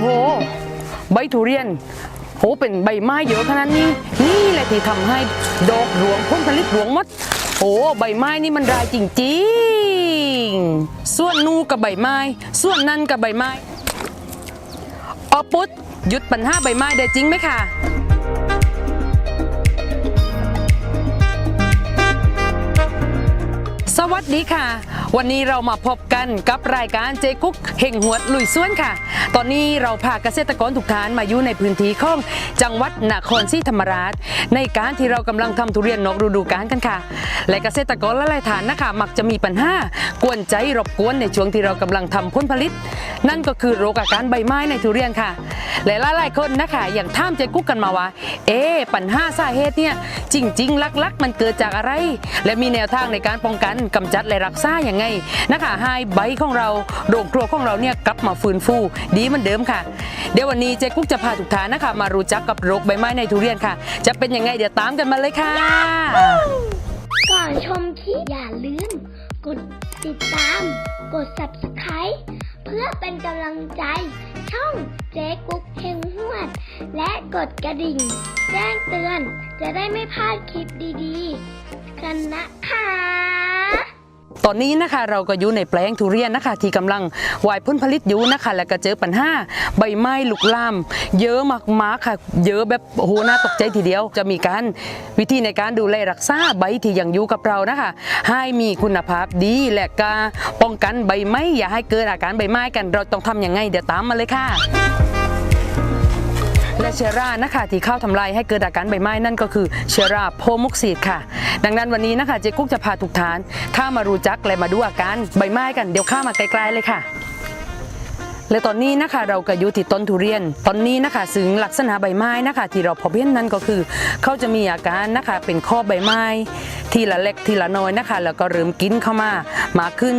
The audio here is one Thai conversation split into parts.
โห ใบทุเรียนโหเป็นใบไม้เยอะขนาดนี้ นี่แหละที่ทำให้ดอกรวงผลผลิตรวงมดโอ้ใบไม้นี่มันรายจริงๆ ส่วนนูกับใบไม้ ส่วนนั่นกับใบไม้ออปุ๊ดหยุดปัญหาใบไม้ได้จริงไหมคะสวัสดีค่ะ วันนี้เรามาพบกันกับรายการเจกุ๊กเห่งหวดลุยสวนค่ะ ตอนนี้เราพาเกษตรกรทุกท่านมาอยู่ในพื้นที่ของจังหวัดนครศรีธรรมราช ในการที่เรากำลังทำทุเรียนนอกฤดูกาลกันค่ะ และเกษตรกรหลายๆท่านนะคะมักจะมีปัญหากวนใจรบกวนในช่วงที่เรากำลังทำผลผลิต นั่นก็คือโรคอาการใบไม้ในทุเรียนค่ะและหลายๆคนนะคะอย่างท่ามเจกุ๊กกันมาว่า เอ๊ปัญหาสาเหตุเนี่ยจริง ๆ ลักๆ มันเกิดจากอะไร และมีแนวทางในการป้องกันกำจัดและรักษาอย่างไงนะคะให้ใบของเราโรงครัวของเราเนี่ยกลับมาฟื้นฟูดีเหมือนเดิมค่ะ เดี๋ยววันนี้เจ๊กุ๊กจะพาทุกท่านนะคะ มารู้จักกับโรคใบไม้ในทุเรียนค่ะ จะเป็นยังไงเดี๋ยวตามกันมาเลยค่ะ ก่อนชมคลิปอย่าลืม กดติดตาม กด subscribe เพื่อเป็นกำลังใจ ช่องเจ๊กุ๊กเฮงหวด และกดกระดิ่ง แจ้งเตือนจะได้ไม่พลาดคลิปดีๆ กันนะคะ ตอนนี้นะคะเราก็อยู่ในแปลงทุเรียนนะคะ ที่กำลังวายผลผลิตอยู่นะคะ แล้วก็เจอปัญหาใบไม้ลุกลาม เยอะมากๆค่ะ เยอะแบบโอ้โหน่าตกใจทีเดียว จะมีการวิธีในการดูแลรักษาใบที่ยังอยู่กับเรานะคะ ให้มีคุณภาพดีและก็ป้องกันใบไม้อย่าให้เกิดอาการใบไม้กัน เราต้องทำยังไงเดี๋ยวตามมาเลยค่ะ และเชื้อรานะคะที่เข้าทำลายให้เกิดอาการใบไม้นั่นก็คือเชื้อราโพมุกซีดค่ะ ดังนั้นวันนี้นะคะเจ๊กุ๊กจะพาทุกท่านข้ามารู้จักและมาดูอาการใบไม้กันเดี๋ยวข้ามาไกลๆเลยค่ะและตอนนี้นะคะเราก็อยู่ที่ต้นทุเรียน ตอนนี้นะคะซึ่งลักษณะใบไม้นะคะ ที่เราพบเห็นนั่นก็คือ เขาจะมีอาการนะคะเป็นข้อใบไม้ ทีละเล็กทีละน้อยนะคะ แล้วก็เริ่มกินเข้ามามาขึ้น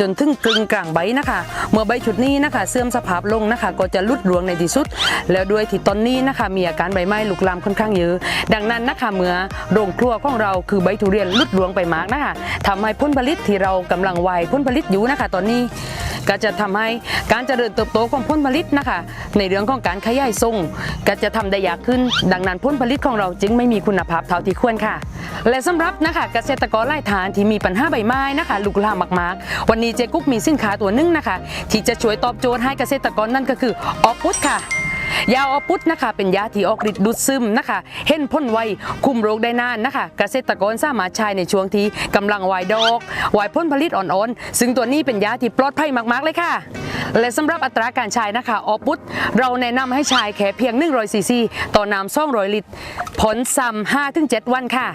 จนถึงกลึงกลางใบนะคะ เมื่อใบชุดนี้นะคะ เสื่อมสภาพลงนะคะ ก็จะลุดรวงในที่สุด แล้วด้วยที่ต้นนี้นะคะ มีอาการใบไม้ลุกลามค่อนข้างเยอะ ดังนั้นนะคะเมื่อโรงครัวของเราคือใบทุเรียนลุดรวงไปมากนะคะทำให้ผลผลิตที่เรากำลังไวผลผลิตอยู่นะคะ ตอนนี้ ก็จะทำให้การเจริญเติบโตของผลผลิตนะคะ ในเรื่องของการขยายส่งก็จะทำได้ยากขึ้น ดังนั้นผลผลิตของเราจึงไม่มีคุณภาพเท่าที่ควรค่ะ และสำหรับนะคะเกษตรกรไร่ทานที่มีปัญหาใบไม้นะคะลุกลามมากๆ วันนี้เจกุ๊กมีสินค้าตัวหนึงนะคะ ที่จะช่วยตอบโจทย์ให้เกษตรกรนั่นก็คือออฟพุตค่ะ ยาออปุตนะคะ เป็นยาที่ออกฤทธิ์ดูดซึมนะคะ เห็นพ่นไวคุมโรคได้นานนะคะ เกษตรกรสามารถใช้ในช่วงที่กำลังวายดอกวายพ่นผลิตอ่อนๆ ซึ่งตัวนี้เป็นยาที่ปลอดภัยมากๆเลยค่ะ และสำหรับอัตราการใช้นะคะออปุตเราแนะนำให้ใช้แค่เพียง100ซีซีต่อน้ำ200ลิตรผลซ้ำ5-7 วันค่ะ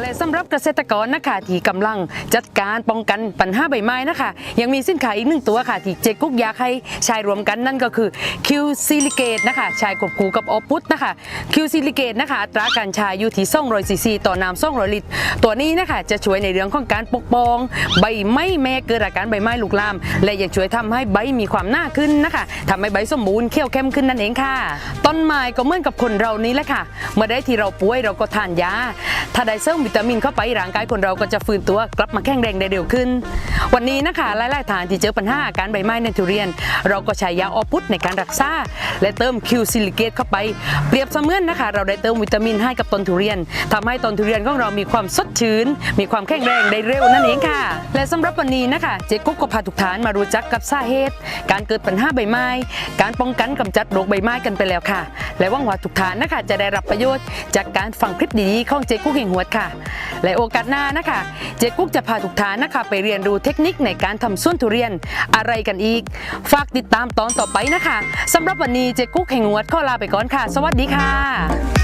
และสำหรับเกษตรกรนะคะที่กำลังจัดการป้องกันปัญหาใบไม้นะคะ ยังมีสินค้าอีกหนึ่งตัวค่ะ ที่เจกุ๊กอยากให้ใช้รวมกันนั่นก็คือคิวซิลิเกตนะคะใช้กบคู่กับออพุตนะคะคิวซิลิเกตนะคะอัตราการใช้อยู่ที่200ซีซีต่อน้ำ200ลิตร ตัวนี้นะคะจะช่วยในเรื่องของการปกป้อง ใบไม้แม่เกิดอาการใบไม้ลุกลาม และยังช่วยทำให้ใบมีความหน้าขึ้นนะคะทำให้ใบสมบูรณ์เขียวเข้มขึ้นนั่นเองค่ะ ต้นไม้ก็เหมือนกับคนเรานี้แหละค่ะ เมื่อได้ที่เราป่วยเราก็ทานยาถ้าได้เสริมวิตามินเข้าไปร่างกายคนเราก็จะฟื้นตัวกลับมาแข็งแรงได้เร็วขึ้น วันนี้นะคะหลายๆทานที่เจอปัญหาอาการใบไม้ในทุเรียน เราก็ใช้ยาออพุตในการรักษาและเติมคิวซิลิเกตเข้าไป เปรียบเสมือนนะคะ เราได้เติมวิตามินให้กับต้นทุเรียนทำให้ต้นทุเรียนของเรามีความสดชื่น มีความแข็งแรงได้เร็วนั่นเองค่ะ และสำหรับวันนี้นะคะ เจ๊กุ๊กก็พาทุกท่านมารู้จักกับสาเหตุ การเกิดปัญหาใบไม้ การป้องกันกำจัดโรคใบไม้กันไปแล้วค่ะ และหวังว่าทุกท่านนะคะจะได้รับประโยชน์ จากการฟังคลิปดีๆของเจ๊กุ๊กเฮงหวค่ะและโอกาสหน้านะคะ เจ๊กุ๊กจะพาทุกท่านนะคะ ไปเรียนรู้เทคนิคในการทำส้วนทุเรียนอะไรกันอีก ฝากติดตามตอนต่อไปนะคะสำหรับวันนี้เจ๊กุ๊กแห่งหวดขอลาไปก่อนค่ะ สวัสดีค่ะ